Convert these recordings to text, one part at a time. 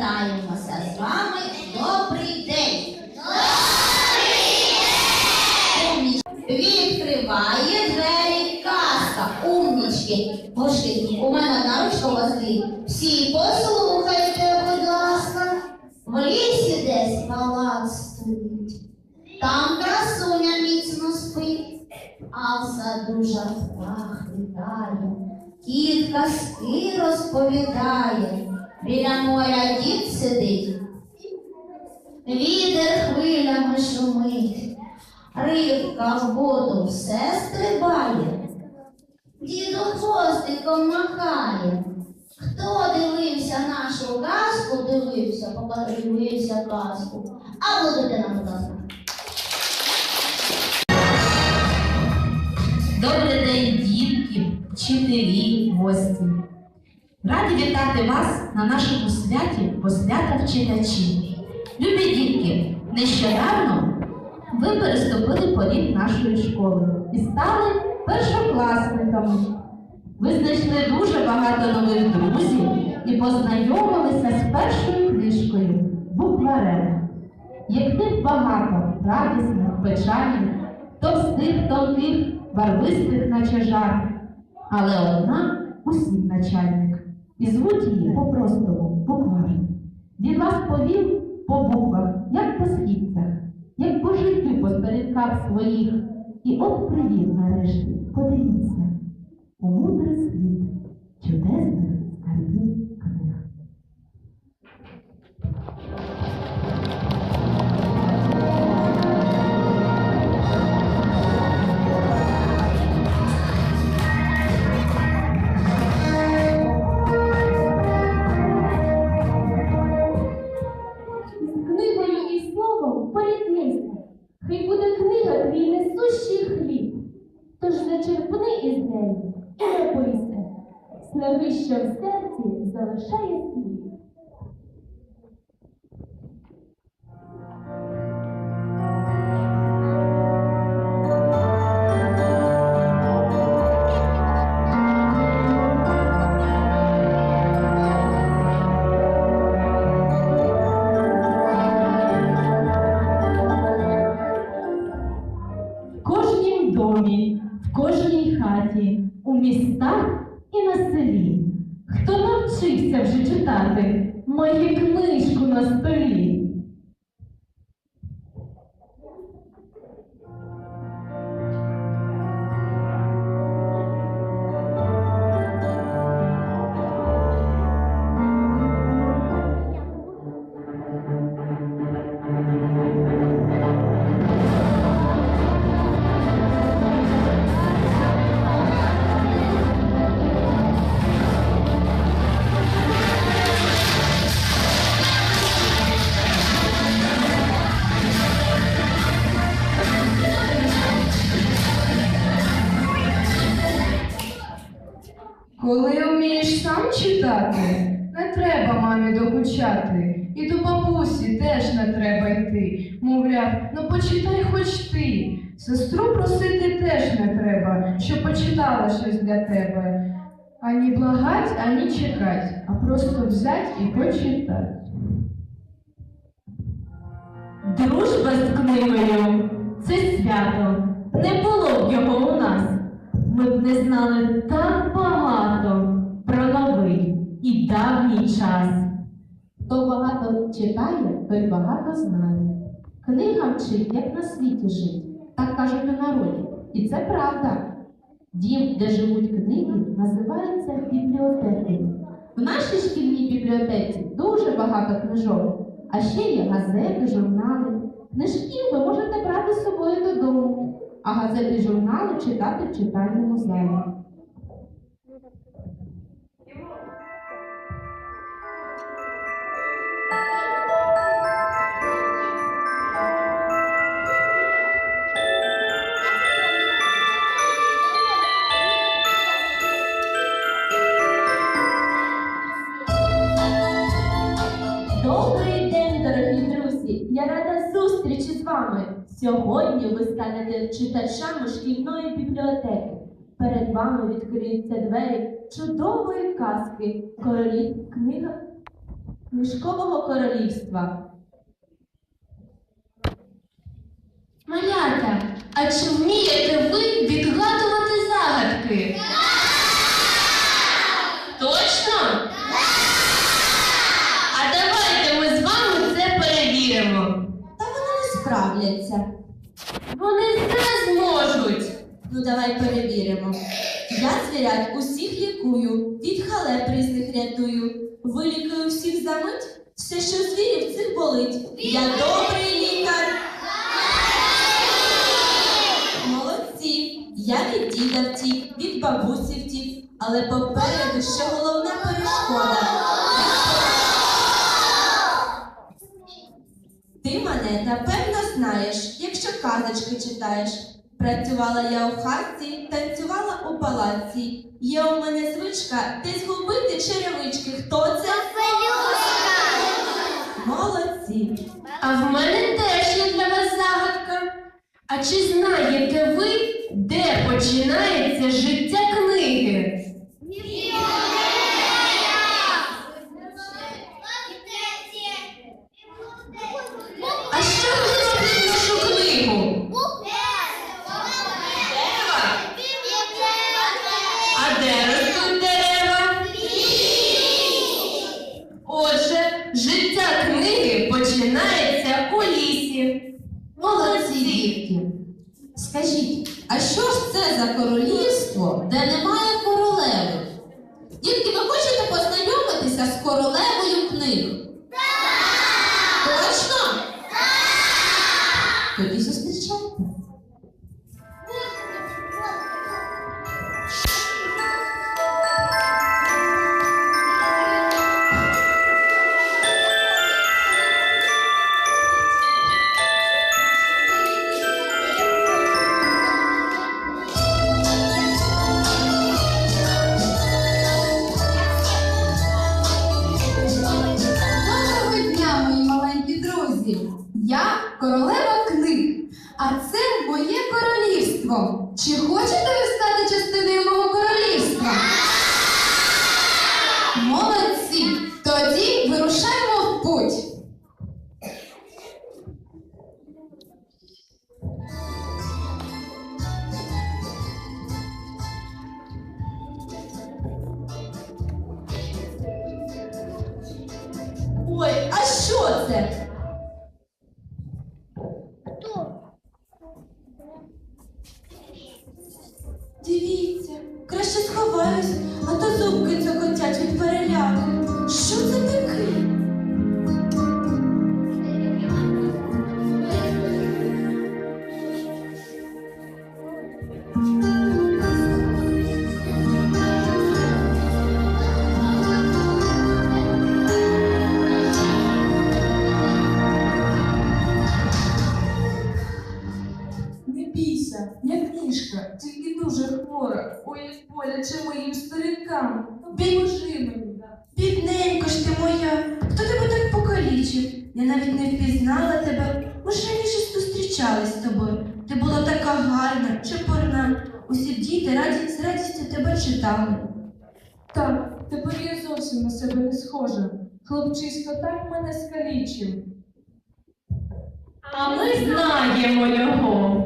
привітаємося з вами. Добрий день! Умніч- Відкриває двері казка. Умнічки. Пошли. У мене одна ручка у. Всі послухайте, будь ласка. В лісі десь палац стоїть. Там красуня міцно спить, а в саду жарках літає. Кіт казки розповідає, біля моря дід сидить. Вітер хвилями шумить, рибка в воду все стрибає, діду хвостиком махає. Хто дивився нашу казку, дивився, поки казку. А будете нам, будь ласка. Добрий день, дітки, вчителі, гості. Раді вітати вас на нашому святі посвята вчитачів. Любі дітки, нещодавно ви переступили поріг нашої школи і стали першокласниками. Ви знайшли дуже багато нових друзів і познайомилися з першою книжкою Букварем. Як них багато радісних, печальних, товстих, тонких, барвистих, наче жар. Але одна усім начальник. І звуть її по-простому буквар. Він вас повів по буквах, як по східцях, як по життю по сторінках своїх. І от привів нарешті, подивіться, у мудрий світ чудесних скарбів поріднися. Хай буде книга твій несущий хліб. Тож зачерпни із неї і не напийся. Снаги, що в серці залишає слід. Мовляв, ну почитай хоч ти. Сестру просити теж не треба, щоб почитала щось для тебе. Ані благать, ані чекать, а просто взять і почитать. Дружба з книгою це свято. Не було б його у нас. Ми б не знали так багато про новий і давній час. Хто багато читає, той багато знає. Книга вчить, як на світі жить, так кажуть у народі. І це правда. Дім, де живуть книги, називається бібліотекою. В нашій шкільній бібліотеці дуже багато книжок. А ще є газети, журнали. Книжки ви можете брати з собою додому, а газети журнали читати в читальному залі. Сьогодні ви станете читачами шкільної бібліотеки. Перед вами відкриються двері чудової казки Королі книга книжкового королівства. Малята, а чи вмієте ви відгадувати загадки? Точно? А давайте ми з вами це перевіримо. Та вони не справляться. Вони все зможуть. Ну давай перевіримо. Я звірят усіх лікую, від халеп різних рятую. Вилікую всіх за мить, все, що звірів цих болить. Я добрий лікар. Молодці! Я від діда втік, від бабусі втік, але попереду ще головна перешкода. Ти мене напевно знаєш, якщо казочки читаєш. Працювала я у хатці, танцювала у палаці. Є у мене звичка десь губити черевички. Хто це? Молодці! А в мене теж є для вас загадка. А чи знаєте ви, де починається життя книги? А що роблять нашу книгу? Дерева? А де ростуть дерева? Отже, життя книги починається у лісі. Молодці, дітки! Скажіть, а що ж це за королівство, де немає королеви? Дітки, ви хочете познайомитися з королевою королівство. Чи хочете тебе. Так, тепер я зовсім на себе не схожа. Хлопчисько так мене скалічив. А ми знаємо його.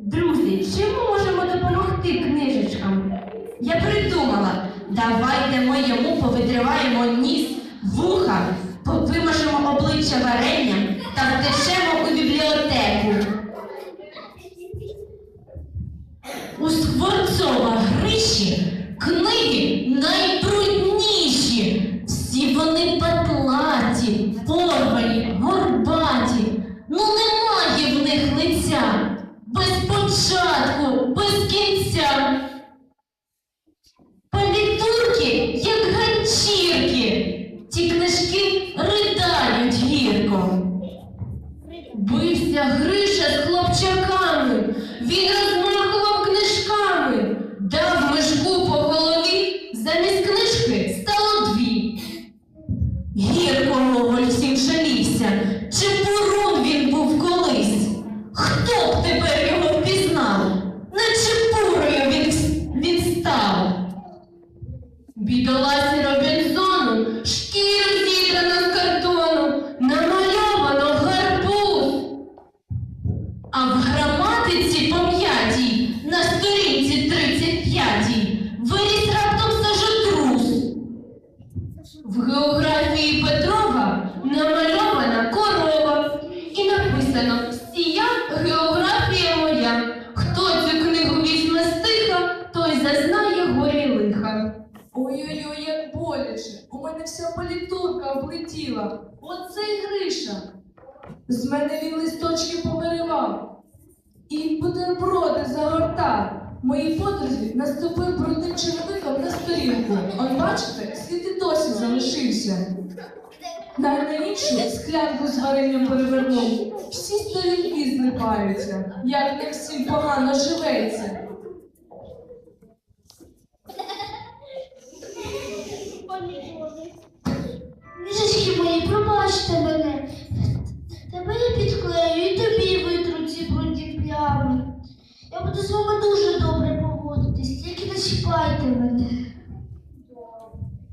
Друзі, чим ми можемо допомогти книжечкам? Я придумала, давайте ми йому повідриваємо ніс, вуха, повимажемо обличчя варенням та втечемо у бібліотеку. У Скворцова Гриші книги найбрудніші. Всі вони патлаті, порвані, горбаті. Ну немає в них лиця. Без початку, без кінця. Палітурки, як ганчірки. Ті книжки Бився Гриша з хлопчаками. Він розмахував географії Петрова намальована корова і написано Сія географія моя. Хто цю книгу візьме стиха, той зазнає горі лиха. Ой-ой-ой, як боляче. У мене вся політурка облетіла. Оце й Гриша. З мене він листочки повиривав. І бутерброди загортав. Моїй подрузі наступив брудним черевиком на сторінку. Он бачите, слід і досі залишився. Іншу склянку з варенням перевернув. Всі сторінки злипаються, як не всім погано живеться. Книжечки мої, пробачте мене. Тебе я підклею і тобі Я буду з вами дуже добре поводитись, тільки не чіпайте мене.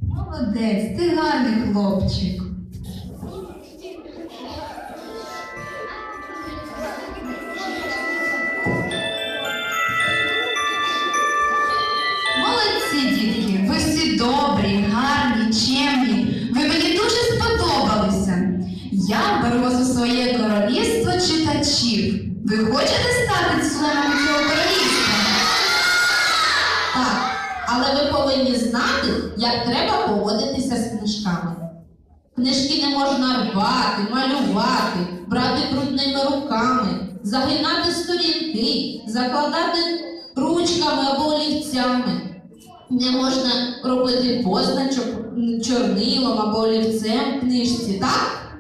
Молодець, ти гарний хлопчик. Молодці, дітки, ви всі добрі, гарні, чемні. Ви мені дуже сподобалися. Я беру вас своє королівство читачів. Ви хочете знати, як треба поводитися з книжками. Книжки не можна рвати, малювати, брати брудними руками, загинати сторінки, закладати ручками або олівцями. Не можна робити позначок чорнилом або олівцем в книжці, так?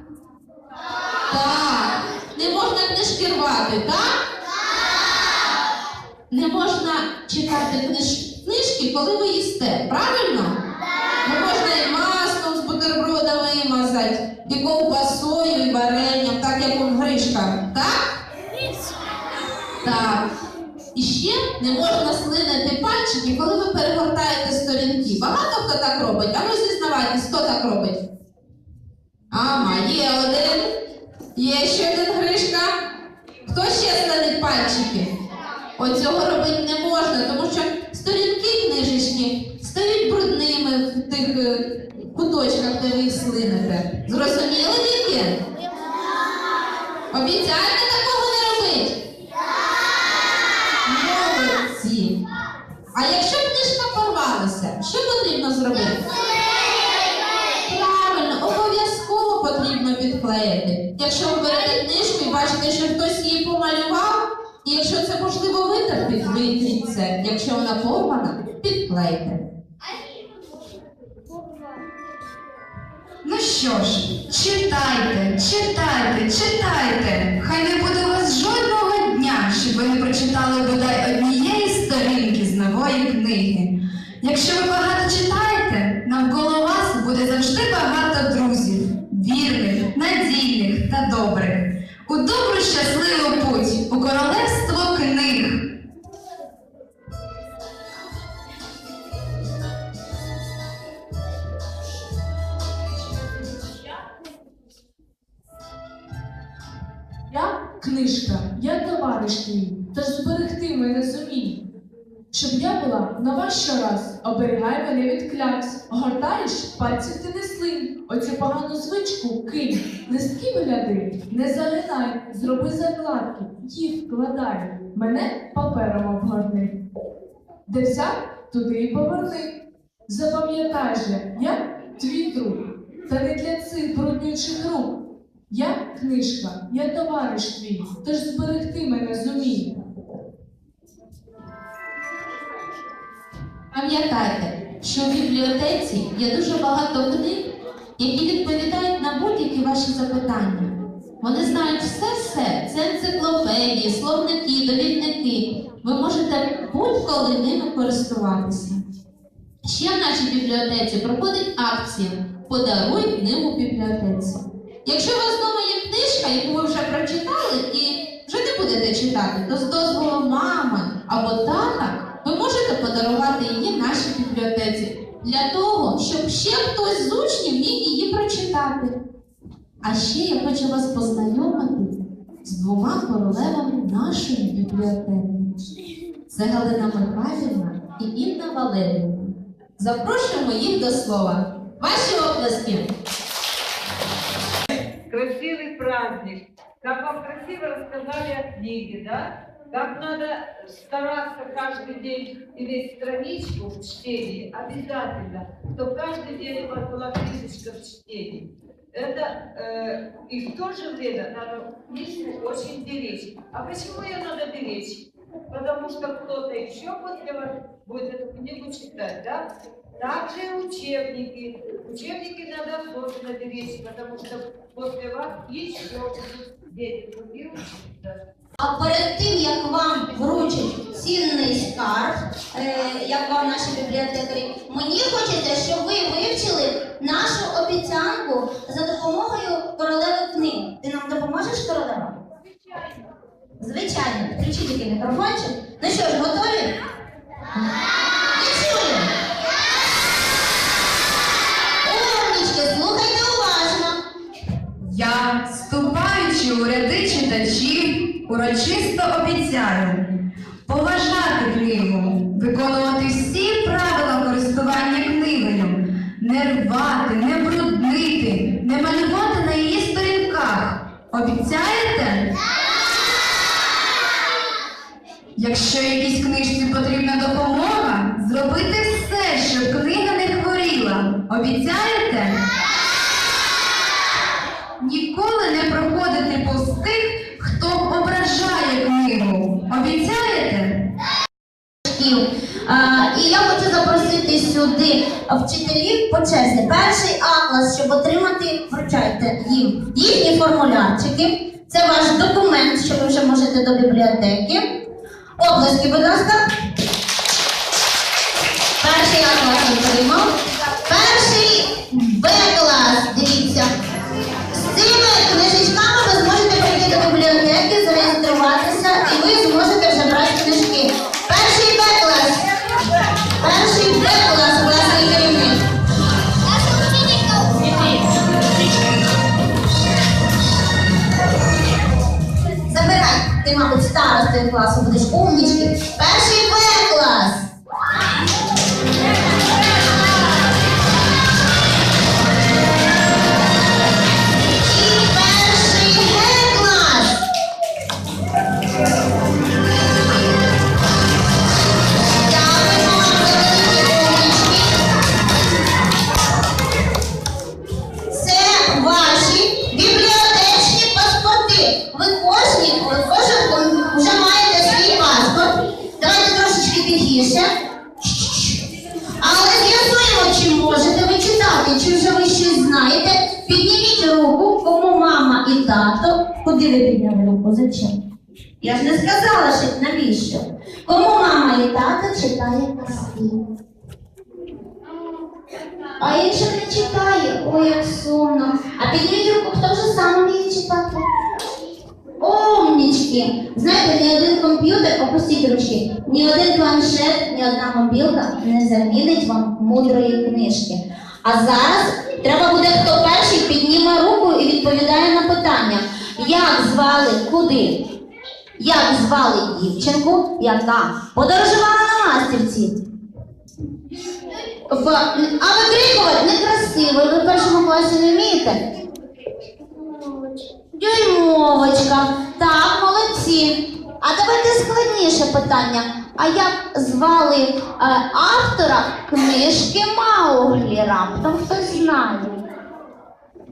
Так. Не можна книжки рвати, так? Не можна читати книж... книжки, коли ви їсте, правильно? Не можна і маслом з бутерброда вимазати, і ковбасою, і варенням, так як у Гришка, так? Так. І ще не можна слинити пальчики, коли ви перегортаєте сторінки. Багато хто так робить, а ви зізнавайтесь, хто так робить? Ага, є один. Є ще один Гришка. Хто ще слинить пальчики? Оцього робити не можна, тому що сторінки книжечки стають брудними в тих е, куточках, де ви їх слините. Зрозуміли, дітки? Обіцяєте такого не робити? Молодці. А якщо книжка порвалася, що потрібно зробити? Правильно, обов'язково потрібно підклеїти. Якщо ви берете книжку і бачите, що хтось її помалював, і якщо це можливо витерпіть, витріть це. Якщо вона порвана, підклейте. Ну що ж, читайте, читайте, читайте. Хай не буде у вас жодного дня, щоб ви не прочитали бодай однієї сторінки з нової книги. Якщо ви багато читаєте, навколо вас буде завжди багато друзів, вірних, надійних та добрих. У добру щасливу путь, у королевство книг. Я книжка, я товариш твій, тож зберегти мене зумій. Щоб я була на нова щораз, оберігай мене від клякс. Гортаєш, пальців ти не слинь, оцю погану звичку кинь. Листки вигляди, не загинай, зроби закладки, їх вкладай, мене папером обгорни. Де взяв, туди і поверни. Запам'ятай же, я твій друг, та не для цих бруднючих рук. Я книжка, я товариш твій, тож зберегти мене зумій. Пам'ятайте, що в бібліотеці є дуже багато книг, які відповідають на будь-які ваші запитання. Вони знають все-все. Це енциклопедії, словники, довідники. Ви можете будь-коли ними користуватися. Ще в нашій бібліотеці проходить акція Подаруй книгу бібліотеці. Якщо у вас вдома є книжка, яку ви вже прочитали і вже не будете читати, то з дозволу мами або тата ви можете подарувати її нашій бібліотеці. для того, щоб ще хтось з учнів міг її прочитати. А ще я хочу вас познайомити з двома королевами нашої бібліотеки. Це Галина Михайлівна і Інна Валерівна. Запрошуємо їх до слова. Ваші оплески. красивый праздник. Как вам красиво рассказали о книге, да? Как надо стараться каждый день иметь страничку в чтении, обязательно, чтобы каждый день у вас была книжечка в чтении. Это э, и в то же время надо книжку очень беречь. А почему ее надо беречь? Потому что кто-то еще после вас будет эту книгу читать, да? Также учебники. Учебники надо особенно беречь, потому что после вас еще будут дети другие учиться. А перед тим, як вам вручать цінний скарб, е, як вам наші бібліотекарі, мені хочеться, щоб ви вивчили нашу обіцянку за допомогою королеви книг. Ти нам допоможеш, королева? Звичайно. Звичайно. Включіть такий мікрофончик. Ну що ж, готові? Чую. Слухайте уважно. Я, ступаючи у ряди читачів, урочисто обіцяю поважати книгу, виконувати всі правила користування книгою, не рвати, не бруднити, не малювати на її сторінках. Обіцяєте? Якщо якійсь книжці потрібна допомога, зробити все, щоб книга не хворіла. Обіцяєте? Не проходити повз тих, хто ображає книгу. Обіцяєте? А, і я хочу запросити сюди вчителів по черзі. Перший атлас, щоб отримати, вручайте їм їхні формулярчики. Це ваш документ, що ви вже можете до бібліотеки. Обласки, будь ласка. Перший атлас отримав. Перший Б-клас, старостою класу будеш умнічки. А якщо не читає, ой, як сумно. А підніміть руку, хто вже сам вміє читати? Умнічки! Знаєте, ні один комп'ютер, опустіть ручки, ні один планшет, ні одна мобілка не замінить вам мудрої книжки. А зараз треба буде, хто перший підніме руку і відповідає на питання, як звали куди? Як звали дівчинку, яка подорожувала на ластівці? В... А викрикувати некрасиво, ви в першому класі не вмієте? Дюймовочка. Так, молодці. А давайте складніше питання. А як звали е, автора книжки Мауглі? Раптом хтось знає.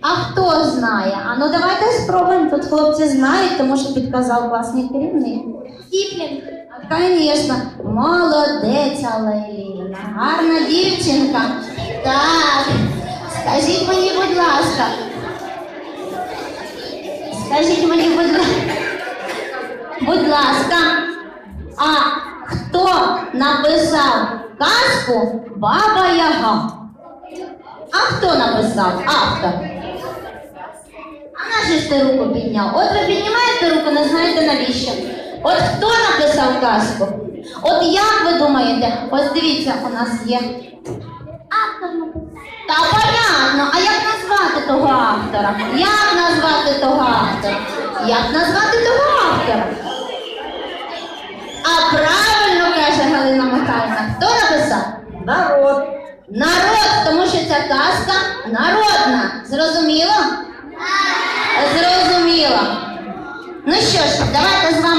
А хто знає? А ну давайте спробуємо. Тут хлопці знають, тому що підказав класний керівник. Кіплінг. Звісно, молодець, Гарна дівчинка. Так. Скажіть мені, будь ласка. Скажіть мені, будь ласка. Будь ласка. А хто написав казку Баба Яга? А хто написав? Автор. А на ж ти руку підняв? От ви піднімаєте руку, не знаєте навіщо. От хто написав казку? От як ви думаєте? Ось дивіться, у нас є Та понятно, а як назвати того автора? Як назвати того автора? Як назвати того автора? А правильно каже Галина Михайлівна, хто написав? Народ. Народ, тому що ця казка народна. Зрозуміло? Зрозуміло. Ну що ж, давайте з вами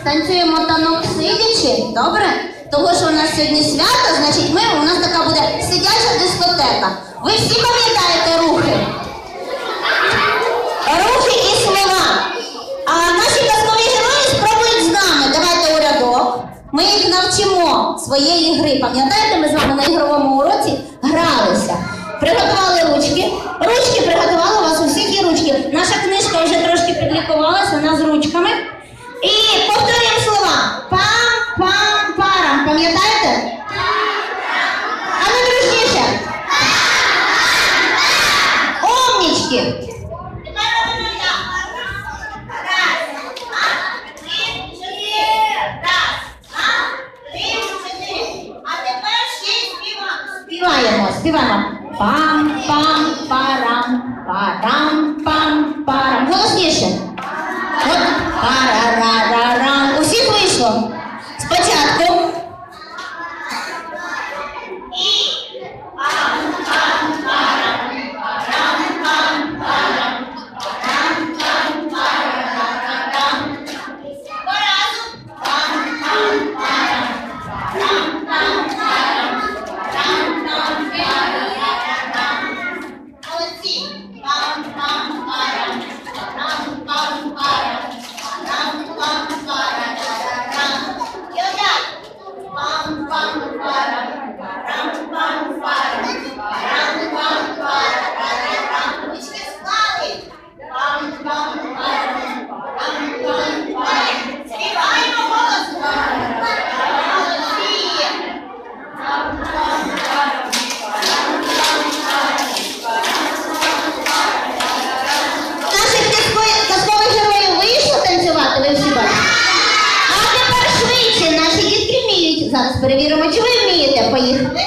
станцюємо танок сидячи, добре? Того, що у нас сьогодні свято, значить ми, у нас така буде сидяча дискотека. Ви всі пам'ятаєте рухи? Рухи і слова. А наші казкові герої спробують з нами. Давайте у рядок. Ми їх навчимо своєї гри. Пам'ятаєте, ми з вами на ігровому уроці гралися. Приготували ручки. Ручки приготували у вас усіх і ручки. Наша книжка вже трошки підлікувалась, вона з ручками. Перевіримо, чи ви вмієте. Поїхали.